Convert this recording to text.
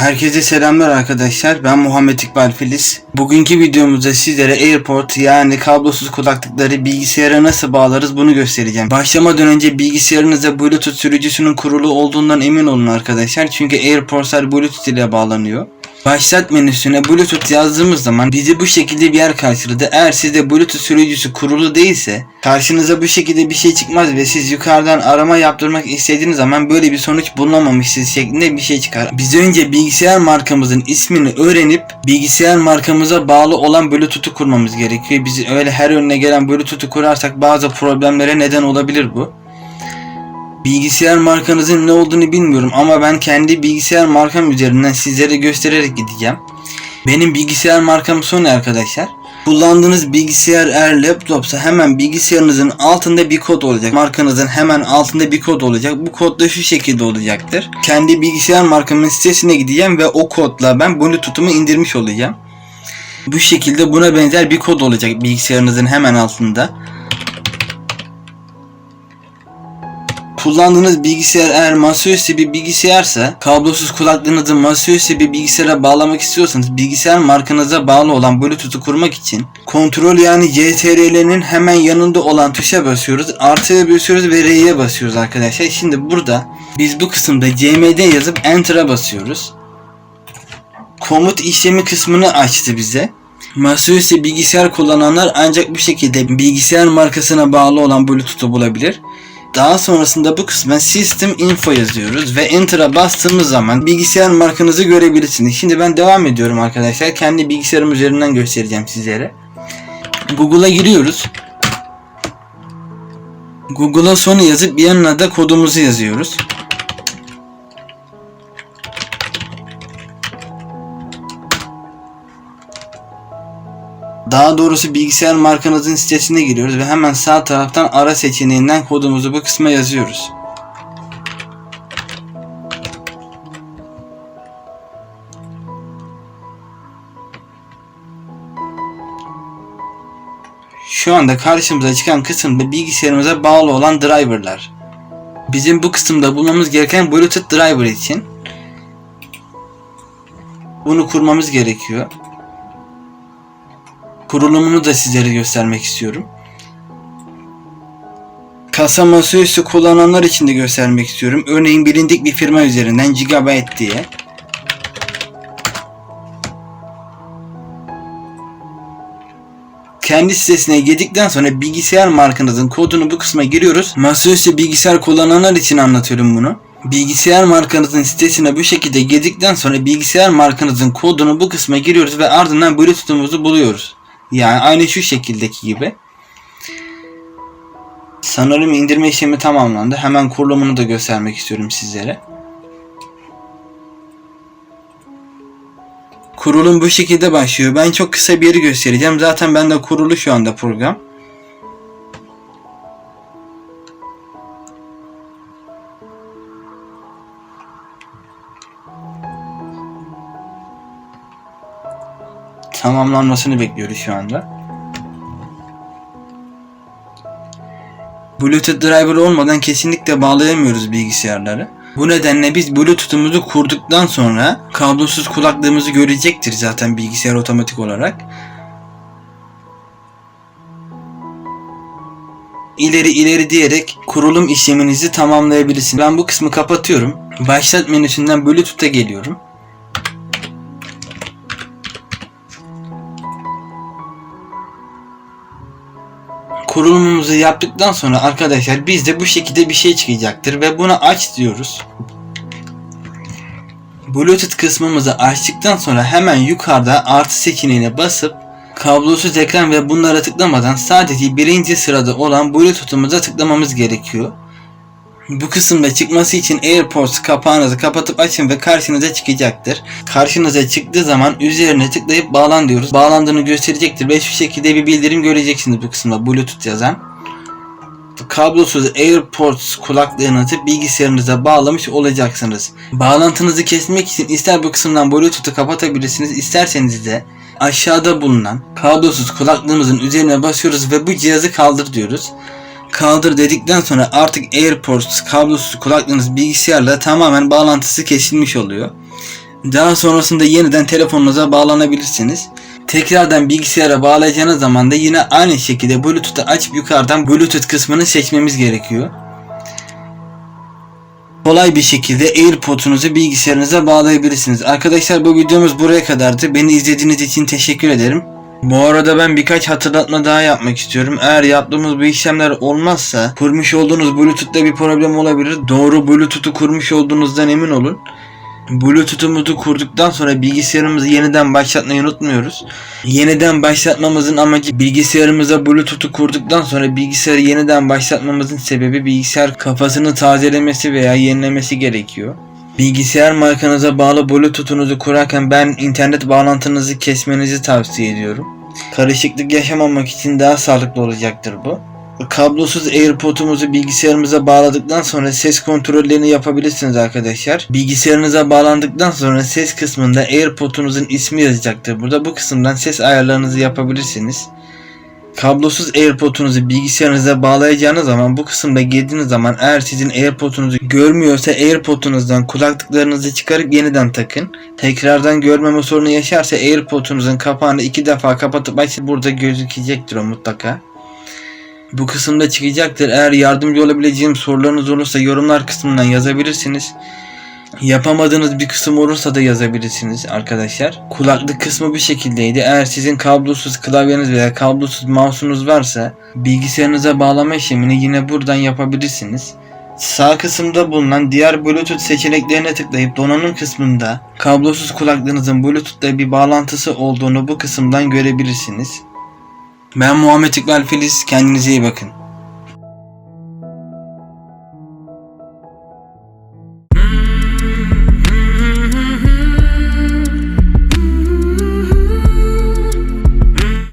Herkese selamlar arkadaşlar. Ben Muhammed İkbal Filiz. Bugünkü videomuzda sizlere AirPort yani kablosuz kulaklıkları bilgisayara nasıl bağlarız bunu göstereceğim. Başlamadan önce bilgisayarınızda Bluetooth sürücüsünün kurulu olduğundan emin olun arkadaşlar. Çünkü AirPort'lar Bluetooth ile bağlanıyor. Başlat menüsüne Bluetooth yazdığımız zaman bizi bu şekilde bir yer karşıladı. Eğer sizde Bluetooth sürücüsü kurulu değilse karşınıza bu şekilde bir şey çıkmaz ve siz yukarıdan arama yaptırmak istediğiniz zaman böyle bir sonuç bulunamamışsınız şeklinde bir şey çıkar. Biz önce bilgisayar markamızın ismini öğrenip bilgisayar markamıza bağlı olan Bluetooth'u kurmamız gerekiyor. Biz öyle her önüne gelen Bluetooth'u kurarsak bazı problemlere neden olabilir bu. Bilgisayar markanızın ne olduğunu bilmiyorum ama ben kendi bilgisayar markam üzerinden sizlere göstererek gideceğim. Benim bilgisayar markam Sony arkadaşlar. Kullandığınız bilgisayar eğer laptopsa hemen bilgisayarınızın altında bir kod olacak. Markanızın hemen altında bir kod olacak. Bu kod da şu şekilde olacaktır. Kendi bilgisayar markamın sitesine gideceğim ve o kodla ben Bluetooth'umu indirmiş olacağım. Bu şekilde buna benzer bir kod olacak bilgisayarınızın hemen altında. Kullandığınız bilgisayar eğer masaüstü bir bilgisayarsa kablosuz kulaklığınızı masaüstü bir bilgisayara bağlamak istiyorsanız bilgisayar markanıza bağlı olan Bluetooth'u kurmak için kontrol yani CTRL'nin hemen yanında olan tuşa basıyoruz. Artıya basıyoruz ve R'ye basıyoruz arkadaşlar. Şimdi burada biz bu kısımda CMD yazıp Enter'a basıyoruz. Komut işlemi kısmını açtı bize. Masaüstü bilgisayar kullananlar ancak bu şekilde bilgisayar markasına bağlı olan Bluetooth'u bulabilir. Daha sonrasında bu kısma System Info yazıyoruz ve Enter'a bastığımız zaman bilgisayar markanızı görebilirsiniz. Şimdi ben devam ediyorum arkadaşlar. Kendi bilgisayarım üzerinden göstereceğim sizlere. Google'a giriyoruz. Google'a Sony yazıp yanına da kodumuzu yazıyoruz. Daha doğrusu bilgisayar markanızın sitesine giriyoruz ve hemen sağ taraftan ara seçeneğinden kodumuzu bu kısma yazıyoruz. Şu anda karşımıza çıkan kısımda bilgisayarımıza bağlı olan driverlar. Bizim bu kısımda bulmamız gereken Bluetooth driver için bunu kurmamız gerekiyor kurulumunu da sizlere göstermek istiyorum. Kasa masaüstü kullananlar için de göstermek istiyorum. Örneğin bilindik bir firma üzerinden Gigabyte diye. Kendi sitesine girdikten sonra bilgisayar markanızın kodunu bu kısma giriyoruz. Masaüstü bilgisayar kullananlar için anlatıyorum bunu. Bilgisayar markanızın sitesine bu şekilde girdikten sonra bilgisayar markanızın kodunu bu kısma giriyoruz ve ardından Bluetooth'umuzu buluyoruz. Yani aynı şu şekildeki gibi. Sanırım indirme işlemi tamamlandı. Hemen kurulumunu da göstermek istiyorum sizlere. Kurulum bu şekilde başlıyor. Ben çok kısa bir yeri göstereceğim. Zaten bende kurulu şu anda program. Tamamlanmasını bekliyoruz şu anda. Bluetooth driver olmadan kesinlikle bağlayamıyoruz bilgisayarları. Bu nedenle biz Bluetooth'umuzu kurduktan sonra kablosuz kulaklığımızı görecektir zaten bilgisayar otomatik olarak. İleri ileri diyerek kurulum işleminizi tamamlayabilirsiniz. Ben bu kısmı kapatıyorum. Başlat menüsünden Bluetooth'a geliyorum. Kurulumumuzu yaptıktan sonra arkadaşlar bizde bu şekilde bir şey çıkacaktır ve buna aç diyoruz. Bluetooth kısmımızı açtıktan sonra hemen yukarıda artı seçeneğine basıp kablosuz ekran ve bunlara tıklamadan sadece birinci sırada olan Bluetooth'umuza tıklamamız gerekiyor. Bu kısımda çıkması için AirPods kapağınızı kapatıp açın ve karşınıza çıkacaktır. Karşınıza çıktığı zaman üzerine tıklayıp bağlan diyoruz. Bağlandığını gösterecektir ve şu şekilde bir bildirim göreceksiniz bu kısımda Bluetooth yazan. Kablosuz AirPods kulaklığınızı bilgisayarınıza bağlamış olacaksınız. Bağlantınızı kesmek için ister bu kısımdan Bluetooth'u kapatabilirsiniz isterseniz de aşağıda bulunan kablosuz kulaklığımızın üzerine basıyoruz ve bu cihazı kaldır diyoruz kaldır dedikten sonra artık AirPods kablosuz kulaklığınız bilgisayarla tamamen bağlantısı kesilmiş oluyor. Daha sonrasında yeniden telefonunuza bağlanabilirsiniz. Tekrardan bilgisayara bağlayacağınız zaman da yine aynı şekilde Bluetooth'u açıp yukarıdan Bluetooth kısmını seçmemiz gerekiyor. Kolay bir şekilde AirPod'unuzu bilgisayarınıza bağlayabilirsiniz. Arkadaşlar bu videomuz buraya kadardı. Beni izlediğiniz için teşekkür ederim. Bu arada ben birkaç hatırlatma daha yapmak istiyorum. Eğer yaptığımız bu işlemler olmazsa kurmuş olduğunuz Bluetooth'ta bir problem olabilir. Doğru Bluetooth'u kurmuş olduğunuzdan emin olun. Bluetooth'umuzu kurduktan sonra bilgisayarımızı yeniden başlatmayı unutmuyoruz. Yeniden başlatmamızın amacı bilgisayarımıza Bluetooth'u kurduktan sonra bilgisayarı yeniden başlatmamızın sebebi bilgisayar kafasını tazelemesi veya yenilemesi gerekiyor. Bilgisayar markanıza bağlı Bluetooth'unuzu kurarken ben internet bağlantınızı kesmenizi tavsiye ediyorum. Karışıklık yaşamamak için daha sağlıklı olacaktır bu. Kablosuz AirPod'umuzu bilgisayarımıza bağladıktan sonra ses kontrollerini yapabilirsiniz arkadaşlar. Bilgisayarınıza bağlandıktan sonra ses kısmında AirPod'unuzun ismi yazacaktır. Burada bu kısımdan ses ayarlarınızı yapabilirsiniz. Kablosuz AirPod'unuzu bilgisayarınıza bağlayacağınız zaman bu kısımda girdiğiniz zaman eğer sizin AirPod'unuzu görmüyorsa AirPod'unuzdan kulaklıklarınızı çıkarıp yeniden takın. Tekrardan görmeme sorunu yaşarsa AirPod'unuzun kapağını iki defa kapatıp açın. Burada gözükecektir o mutlaka. Bu kısımda çıkacaktır. Eğer yardımcı olabileceğim sorularınız olursa yorumlar kısmından yazabilirsiniz. Yapamadığınız bir kısım olursa da yazabilirsiniz arkadaşlar. Kulaklık kısmı bu şekildeydi. Eğer sizin kablosuz klavyeniz veya kablosuz mouse'unuz varsa bilgisayarınıza bağlama işlemini yine buradan yapabilirsiniz. Sağ kısımda bulunan diğer Bluetooth seçeneklerine tıklayıp donanım kısmında kablosuz kulaklığınızın Bluetooth'la bir bağlantısı olduğunu bu kısımdan görebilirsiniz. Ben Muhammed İkbal Filiz. Kendinize iyi bakın.